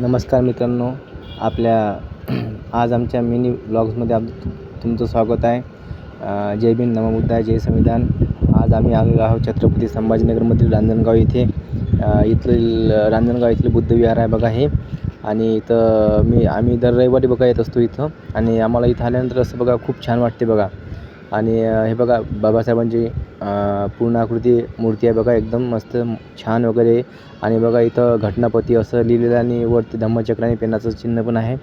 नमस्कार मित्रांनो आपल्या आज आमच्या मिनी ब्लॉग्समध्ये आप तुमचं स्वागत आहे. जय भीम नमोबुद्धाय जय संविधान. आज आम्ही आलेलो आहोत छत्रपती संभाजीनगरमधील रांजणगाव इथे. इथलं रांजणगाव इथलं बुद्धविहार आहे बघा हे. आणि इथं मी आम्ही दर रविवारी बघा येत असतो इथं. आणि आम्हाला इथं आल्यानंतर असं बघा खूप छान वाटते बघा. आणि हे बघा बाबासाहेबांची पूर्णाकृती मूर्ती आहे बघा एकदम मस्त छान वगैरे. आणि बघा इथं घटनापती असं लिहिलेलं आहे आणि वरती धम्मचक्र आणि पेनाचं चिन्ह पण आहे.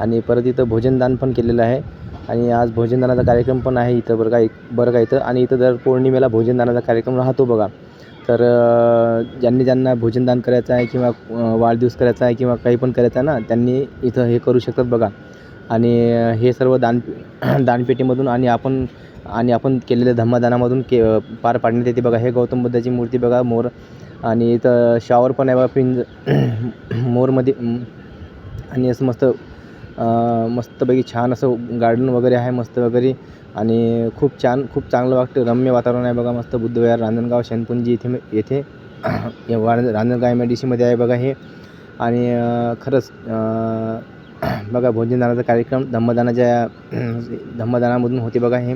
आणि परत इथं भोजनदान पण केलेलं आहे. आणि आज भोजनदानाचा कार्यक्रम पण आहे इथं बरं का एक- बरं का इथं. आणि इथं दर पौर्णिमेला भोजनदानाचा कार्यक्रम राहतो बघा. तर ज्यांनी ज्यांना भोजनदान करायचं आहे किंवा वाढदिवस करायचा आहे किंवा काही पण करायचं आहे ना त्यांनी इथं हे करू शकतात बघा. आणि हे सर्व दान दानपेटीमधून आणि आपण आणि आपण केलेल्या धम्मदानामधून के पार पाडण्यात येते. बघा हे गौतम बुद्धाची मूर्ती बघा मोर आणि इथं शॉवर पण आहे बघा पिंज मोरमध्ये आणि असं मस्त मस्तपैकी छान असं गार्डन वगैरे आहे मस्त वगैरे. आणि खूप छान खूप चांगलं वाटतं. रम्य वातावरण आहे बघा मस्त बुद्धविहार रांजणगाव शेनपुंजी इथे येथे. रांजणगाव एम आय डी सीमध्ये आहे बघा हे. आणि खरंच बघा भोजनदानाचा कार्यक्रम धम्मदानाच्या धम्मदानामधून होते बघा हे.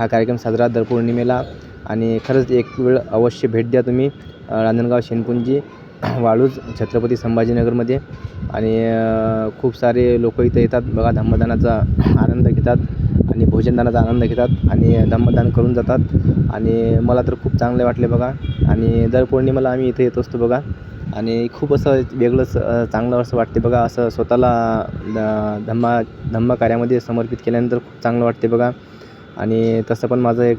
हा कार्यक्रम साजरा दर पौर्णिमेला. आणि खरंच एक वेळ अवश्य भेट द्या तुम्ही रांजणगाव शेनपुंजी वाळूज छत्रपती संभाजीनगरमध्ये. आणि खूप सारे लोक इथं येतात. बघा धम्मदानाचा आनंद घेतात आणि भोजनदानाचा आनंद घेतात आणि धम्मदान करून जातात. आणि मला तर खूप चांगले वाटले बघा. आणि दर पौर्णिमेला आम्ही इथे येत असतो बघा. आणि खूप असं वेगळंच चांगलं असं वाटते बघा. असं स्वतःला द- धम्मा धम्म कार्यामध्ये समर्पित केल्यानंतर खूप चांगलं वाटते बघा. आणि तसं पण माझं एक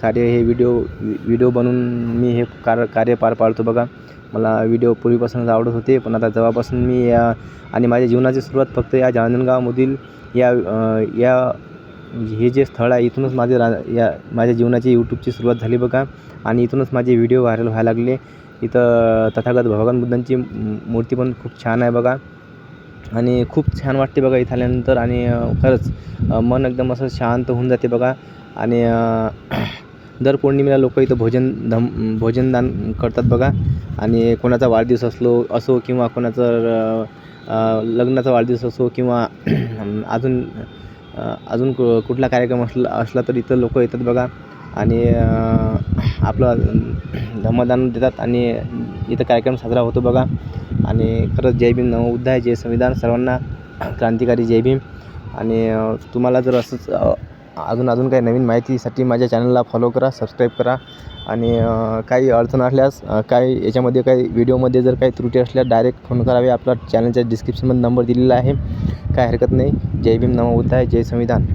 कार्य हे व्हिडिओ व्हिडिओ बनवून मी हे कार कार्य पार पाडतो बघा. मला व्हिडिओ पूर्वीपासूनच आवडत होते पण आता जेव्हापासून मी या आणि माझ्या जीवनाची सुरुवात फक्त या रांजणगावमधील या या हे जे स्थळ आहे इथूनच माझे रा या माझ्या जीवनाची यूट्यूबची सुरुवात झाली बघा. आणि इथूनच माझे व्हिडिओ व्हायरल व्हायला लागले. इथं तथागत भगवान बुद्धांची मूर्ती पण खूप छान आहे बघा. आणि खूप छान वाटते बघा इथं आल्यानंतर आणि खरंच मन एकदम असं शांत होऊन जाते बघा. आणि दर पौर्णिमेला लोक इथं भोजन धम भोजनदान करतात बघा. आणि कोणाचा वाढदिवस असलो असो किंवा कोणाचं लग्नाचा वाढदिवस असो किंवा अजून अजून कु कुठला कार्यक्रम असला असला तर इथं लोक येतात बघा. आणि आपलं धम्मदान देतात आणि इथं कार्यक्रम साजरा होतो बघा. आणि खरंच जय भीम नमोबुद्धाय जय संविधान सर्वांना क्रांतिकारी जय भीम. आणि तुम्हाला जर असंच अजून अजून काही नवीन माहितीसाठी माझ्या चॅनलला फॉलो करा सबस्क्राईब करा. आणि काही अडचण असल्यास काही याच्यामध्ये काही व्हिडिओमध्ये जर काही त्रुटी असल्यास डायरेक्ट फोन करावे. आपला चॅनलच्या डिस्क्रिप्शनमध्ये नंबर दिलेला आहे. काय हरकत नाही. जय भीम नमोबुद्धाय जय संविधान.